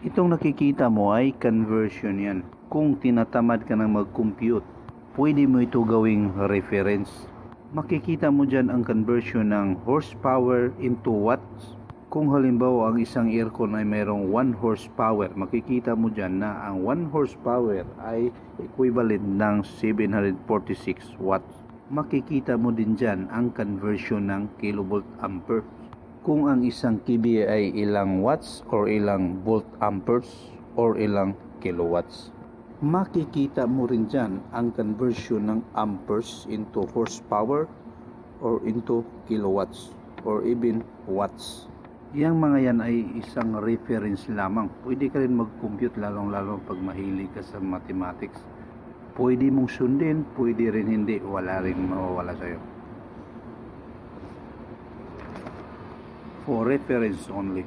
Itong nakikita mo ay conversion yan. Kung tinatamad ka ng mag-compute, pwede mo ito gawing reference. Makikita mo dyan ang conversion ng horsepower into watts. Kung halimbawa ang isang aircon ay mayroong 1 horsepower, makikita mo dyan na ang 1 horsepower ay equivalent ng 746 watts. Makikita mo din dyan ang conversion ng kilovolt ampere kung ang isang kB ay ilang watts or ilang volt amperes or ilang kilowatts. Makikita mo rin dyan ang conversion ng amperes into horsepower or into kilowatts or even watts. Yang mga yan ay isang reference lamang. Pwede ka rin mag-compute lalong-lalo pag mahilig ka sa mathematics. Pwede mong sundin, pwede rin hindi. Wala rin mawawala sa'yo. For reference only.